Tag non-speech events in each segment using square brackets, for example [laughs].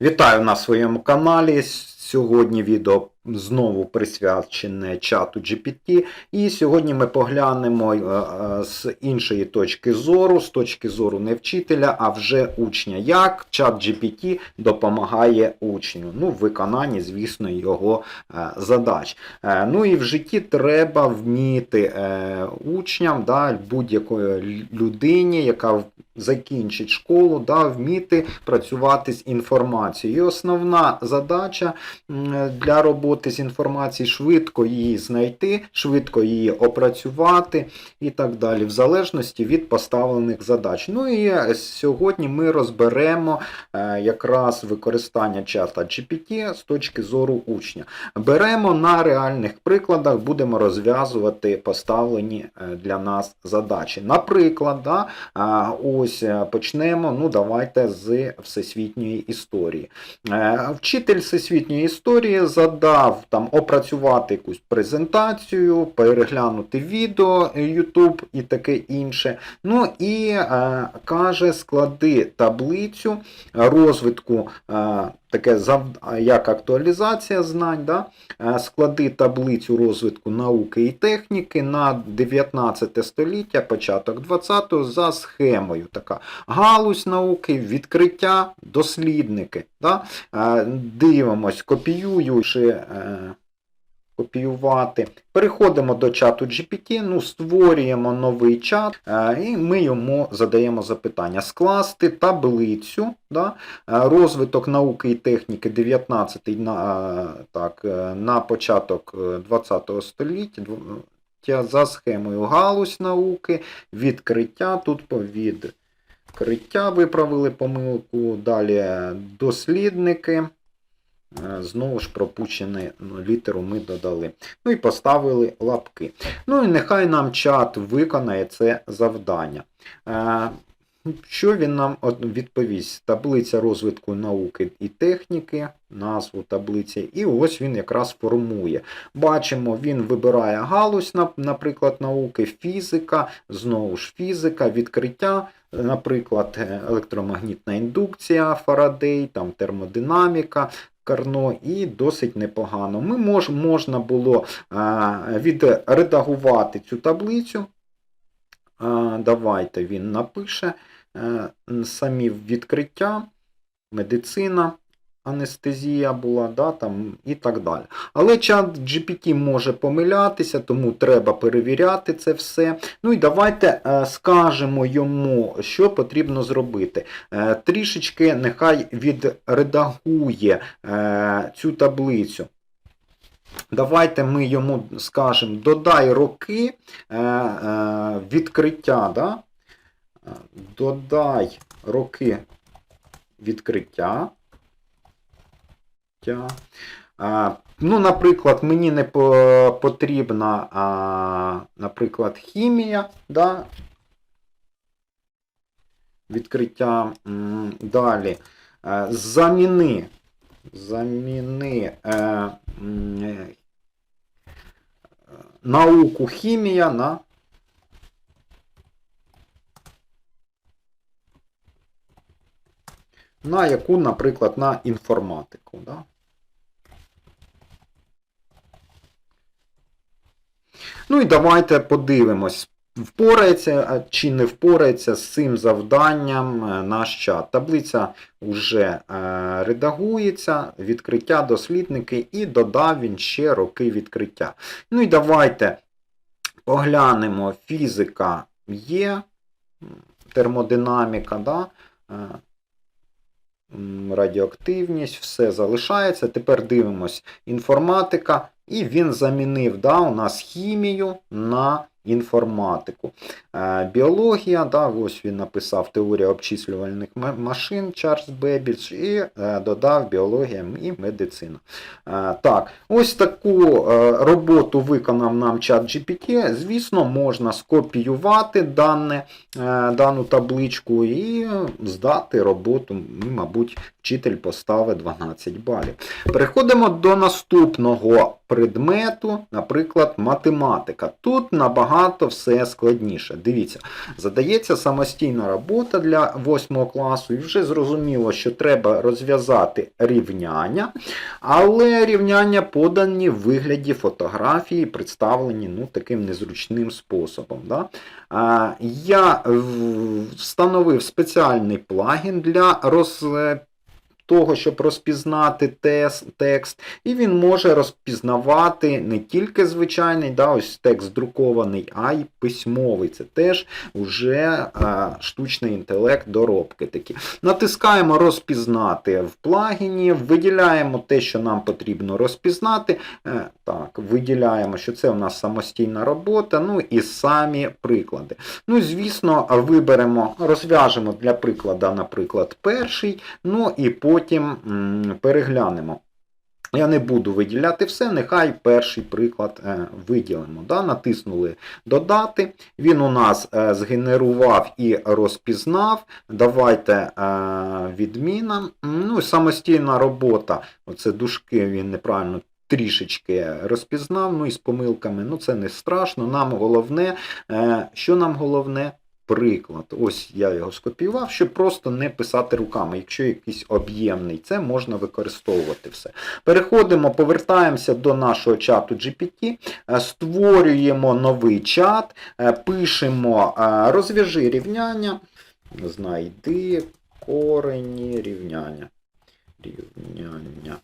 Вітаю на своєму каналі. Сьогодні відео знову присвячене чату GPT. І сьогодні ми поглянемо е, е, з іншої точки зору, з точки зору не вчителя, а вже учня. Як чат GPT допомагає учню. Ну, в виконанні, звісно, його е, задач. Ну і в житті треба вміти учням, да, будь-якої людині, яка закінчить школу, да, вміти працювати з інформацією. І основна задача для роботи з інформацією швидко її знайти, швидко її опрацювати і так далі, в залежності від поставлених задач. Ну і е, сьогодні ми розберемо е, якраз використання чата GPT з точки зору учня. Беремо на реальних прикладах, будемо розв'язувати поставлені е, для нас задачі. Наприклад, да, а, ось е, почнемо. Ну, давайте з всесвітньої історії. Е, Вчитель всесвітньої історії задав там опрацювати якусь презентацію, переглянути відео е, YouTube і таке інше. Ну і е, каже, склади таблицю розвитку. Е, Таке як актуалізація знань, да? Е, склади таблицю розвитку науки і техніки на 19 століття, початок 20-го за схемою. Така галузь науки, відкриття, дослідники. Да? Е, Дивимось, копіюючи. Копіювати. Переходимо до чату GPT, ну, створюємо новий чат, е, і ми йому задаємо запитання. Скласти таблицю, да, е, розвиток науки і техніки 19 на, е, так, на початок 20 століття за схемою галузь науки, відкриття, тут відкриття виправили помилку, далі дослідники. Е, Знову ж пропущену ну, літеру ми додали. Ну і поставили лапки. Ну і нехай нам чат виконає це завдання. Е, Що він нам відповість? Таблиця розвитку науки і техніки, назву таблиці, і ось він якраз формує. Бачимо, він вибирає галузь, наприклад, науки, фізика, знову ж фізика, відкриття, наприклад, е, електромагнітна індукція, Фарадей, там термодинаміка. Карно і досить непогано. Ми мож, можна було а, відредагувати цю таблицю. А, давайте він напише а, самі відкриття, медицина, анестезія була, да, там, і так далі. Але чат GPT може помилятися, тому треба перевіряти це все. Ну і давайте е, скажемо йому, що потрібно зробити. Е, трішечки нехай відредагує е, цю таблицю. Давайте ми йому скажемо, додай роки е, е, відкриття. Да? Е, Додай роки відкриття. Ну, наприклад, мені не по- потрібна, наприклад, хімія. Да? Відкриття. Далі. Е, Заміни. Заміни е, е, науку хімія на на яку, наприклад, на інформатику. Да? Ну і давайте подивимось, впорається чи не впорається з цим завданням е, наш чат. Таблиця вже е, редагується, відкриття дослідники, і додав він ще роки відкриття. Ну і давайте поглянемо, фізика є, термодинаміка, да? Радіоактивність, все залишається. Тепер дивимось інформатика, і він замінив да, у нас хімію на інформатику. Е, Біологія, да, ось він написав теорія обчислювальних машин Чарльз Бебідж і е, додав біологія і медицина. Е, Так, ось таку роботу виконав нам чат GPT. Звісно, можна скопіювати дане, дану табличку і здати роботу. Мабуть, вчитель поставить 12 балів. Переходимо до наступного предмету, наприклад, математика. Тут набагато все складніше. Дивіться, задається самостійна робота для 8 класу, і вже зрозуміло, що треба розв'язати рівняння, але рівняння подані в вигляді фотографії, представлені ну, таким незручним способом. Да? Я встановив спеціальний плагін для роз того, щоб розпізнати текст, і він може розпізнавати не тільки звичайний, да, ось текст друкований, а й письмовий. Це теж вже а, штучний інтелект доробки такі. Натискаємо розпізнати в плагіні, виділяємо те, що нам потрібно розпізнати. Е, Так, виділяємо, що це у нас самостійна робота, ну і самі приклади. Ну, звісно, виберемо, розв'яжемо для прикладу, наприклад, перший, ну і потім м, переглянемо. Я не буду виділяти все, нехай перший приклад е, виділимо. Да? Натиснули додати. Він у нас е, згенерував і розпізнав. Давайте е, відміна. Ну, самостійна робота. Оце дужки він неправильно трішечки розпізнав. Ну і з помилками. Ну це не страшно. Нам головне, що нам головне? Приклад. Ось я його скопіював, щоб просто не писати руками. Якщо якийсь об'ємний, це можна використовувати все. Переходимо, повертаємося до нашого чату GPT, е, створюємо новий чат, е, пишемо е, розв'яжи рівняння, знайди корені рівняння. Рівняння.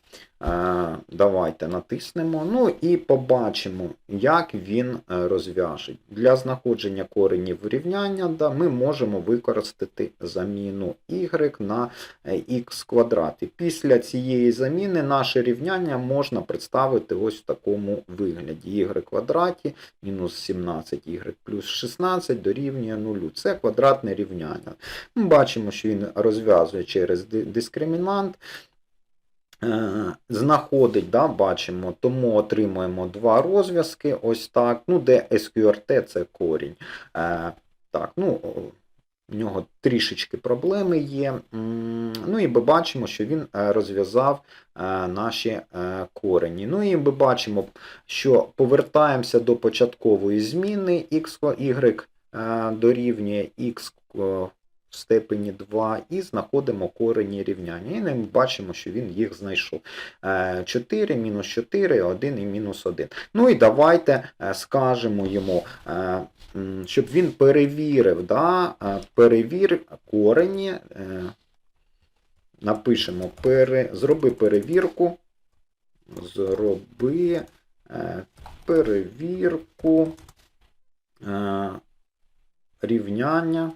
Е, Давайте натиснемо. Ну і побачимо, як він е, розв'яже. Для знаходження коренів рівняння да, ми можемо використати заміну y на x квадраті. Після цієї заміни наше рівняння можна представити ось в такому вигляді. y квадраті мінус 17y плюс 16 дорівнює 0. Це квадратне рівняння. Ми бачимо, що він розв'язує через дискримінант. Е, Знаходить, да, бачимо, тому отримуємо два розв'язки, ось так. Ну, де SQRT це корінь. Е, Так, ну, в нього трішечки проблеми є. Ну і ми бачимо, що він е, розв'язав наші корені. Ну і ми бачимо, що повертаємося до початкової зміни x, y дорівнює x в степені 2 і знаходимо корені рівняння. І ми бачимо, що він їх знайшов. Е, 4, мінус 4, 1 і мінус 1. Ну і давайте е, скажемо йому, е, щоб він перевірив, да, е, перевір корені. е, Напишемо, пере, зроби перевірку. Зроби е, перевірку е, рівняння.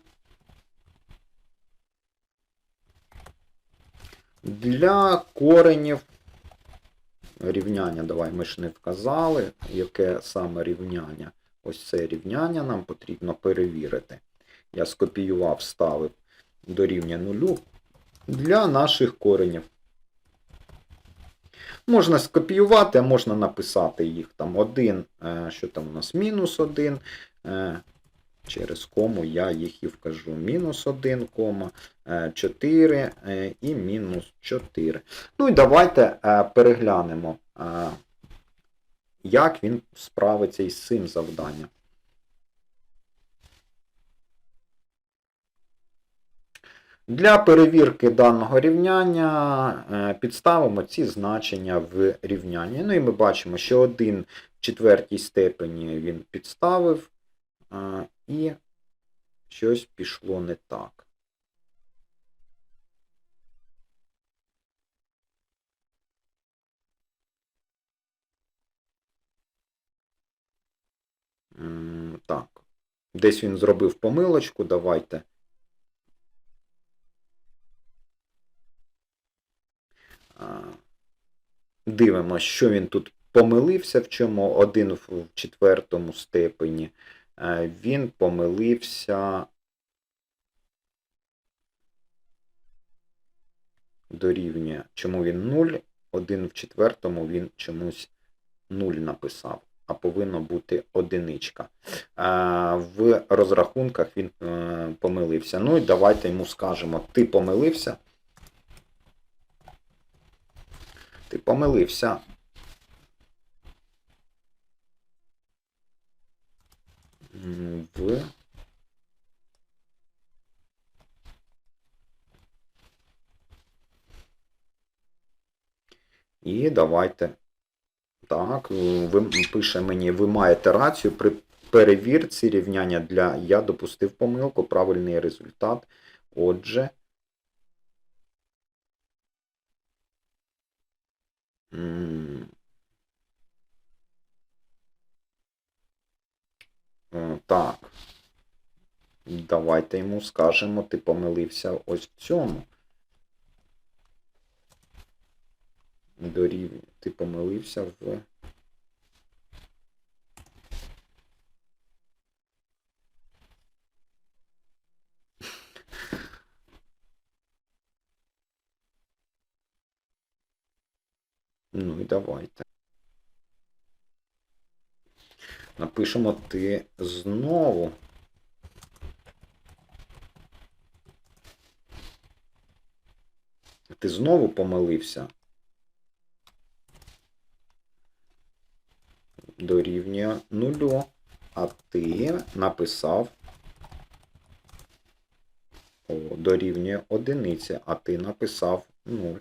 Для коренів рівняння, давай ми ж не вказали, яке саме рівняння. Ось це рівняння нам потрібно перевірити. Я скопіював, ставив до рівня нулю для наших коренів. Можна скопіювати, а можна написати їх там 1, що там у нас мінус 1. Через кому я їх і вкажу. Мінус 1, кома, 4 е, і мінус 4. Ну і давайте е, переглянемо, е, як він справиться із цим завданням. Для перевірки даного рівняння е, підставимо ці значення в рівнянні. Ну і ми бачимо, що 1 в четвертій степені він підставив, е, і щось пішло не так. Так. Десь він зробив помилочку, давайте. Дивимося, що він тут помилився, в чому один в четвертому степені. Е, Він помилився дорівнює, чому він 0, один в четвертому він чомусь 0 написав, а повинно бути одиничка. Е, В розрахунках він е, помилився. Ну і давайте йому скажемо, ти помилився. Ти помилився. в І давайте. Так, ну, ви пише мені, ви маєте рацію. При перевірці рівняння для я допустив помилку, правильний результат. Отже. М Так. Давайте йому скажемо, ти помилився ось в цьому. Дорів... Ти помилився в. Ну і давайте. Напишемо ти знову. Ти знову помилився. Дорівнює нулю. А ти написав о, дорівнює одиниці, а ти написав 0.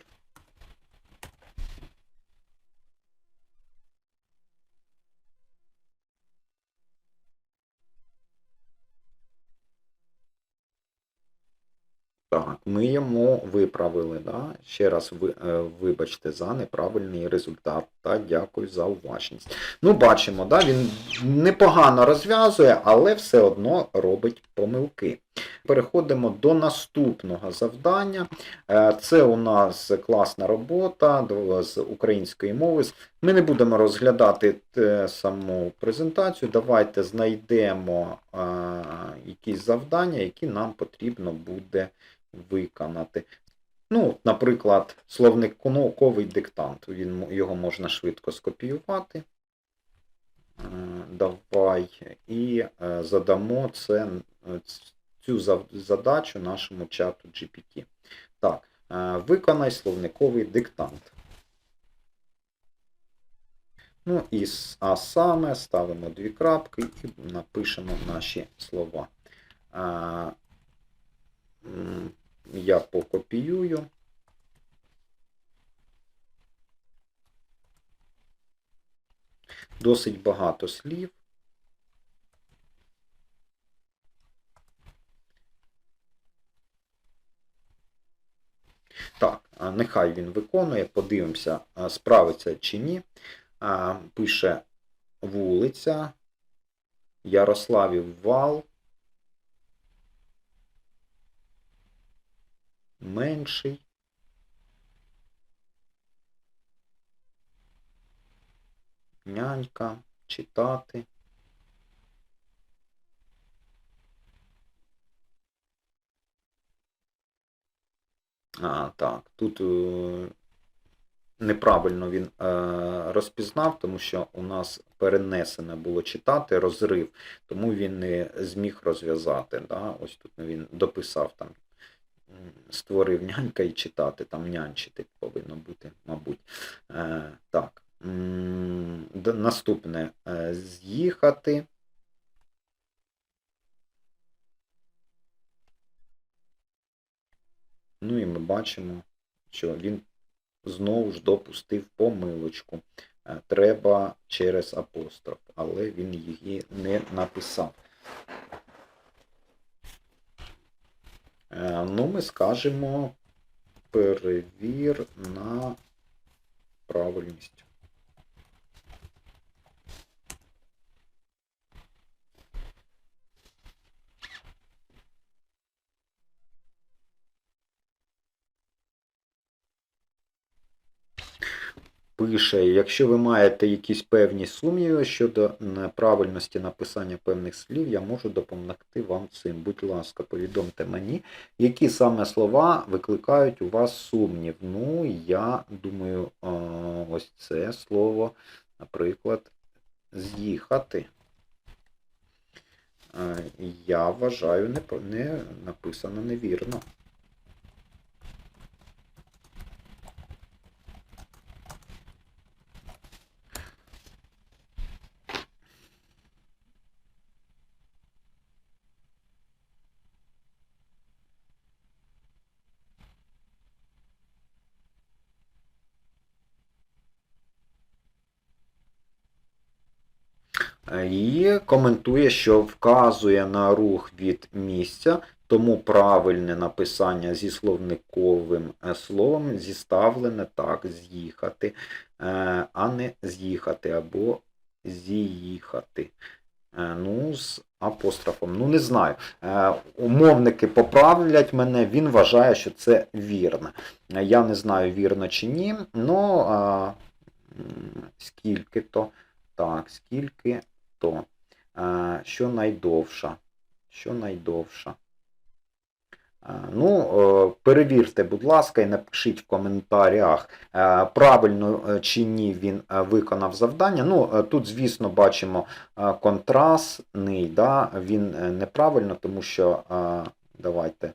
Ми йому виправили. Да? Ще раз е, вибачте за неправильний результат та дякую за уважність. Ну, бачимо, да? він непогано розв'язує, але все одно робить помилки. Переходимо до наступного завдання. Е, Це у нас класна робота з української мови. Ми не будемо розглядати саму презентацію. Давайте знайдемо е, якісь завдання, які нам потрібно буде виконати. Ну, наприклад, словниковий диктант. Він, його можна швидко скопіювати. Е, Давай і е, задамо це, е, цю задачу нашому чату GPT. Так, виконай словниковий диктант. Ну і а саме ставимо дві крапки і напишемо наші слова. Я покопіюю. Досить багато слів. Так, нехай він виконує, подивимося, справиться чи ні. Пише вулиця, Ярославів вал, менший. Нянька, читати. А, так, тут е, неправильно він е, розпізнав, тому що у нас перенесене було читати розрив, тому він не зміг розв'язати. Да? Ось тут він дописав там, створив нянька і читати, там нянчити повинно бути, мабуть. Е, так. Наступне е, з'їхати. Ну і ми бачимо, що він знову ж допустив помилочку. Е, Треба через апостроф, але він її не написав. Е, Ну, ми скажемо перевір на правильність. Пише, якщо ви маєте якісь певні сумніви щодо неправильності написання певних слів, я можу допомогти вам цим. Будь ласка, повідомте мені, які саме слова викликають у вас сумнів. Ну, я думаю, ось це слово, наприклад, з'їхати. Я вважаю, не написано невірно. І коментує, що вказує на рух від місця, тому правильне написання зі словниковим е, словом зіставлене так, з'їхати, е, а не з'їхати або з'їхати. Е, Ну, з апострофом. Ну, не знаю. Умовники поправлять мене, він вважає, що це вірно. Я не знаю, вірно чи ні. Ну, скільки то. Так, скільки то. Е, Що найдовша? Що найдовша? Е, Ну, е, перевірте, будь ласка, і напишіть в коментарях, правильно чи ні він виконав завдання. Ну, тут, звісно, бачимо контрастний, да, він неправильно, тому що давайте.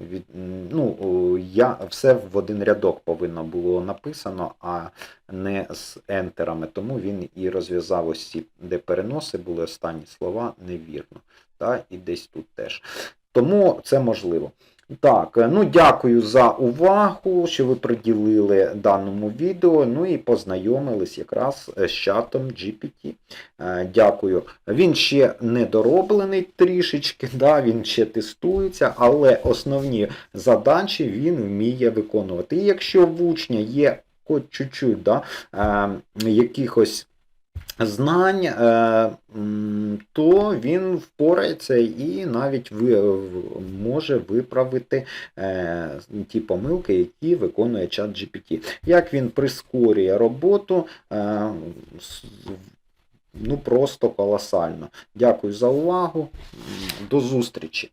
Від, ну, я, все в один рядок повинно було написано, а не з ентерами, тому він і розв'язав ось ці, де переноси були останні слова, невірно. Та, і десь тут теж. Тому це можливо. Так, е, ну дякую за увагу, що ви приділили даному відео. Ну і познайомились якраз з чатом GPT. Е, Дякую. Він ще не дороблений трішечки, [laughs] да, він ще тестується, але основні задачі він вміє виконувати. І якщо в учня є хоч чуть-чуть да, е, якихось знань, е, то він впорається і навіть може виправити е, ті помилки, які виконує чат GPT. Як він прискорює роботу, е, ну просто колосально. Дякую за увагу. До зустрічі!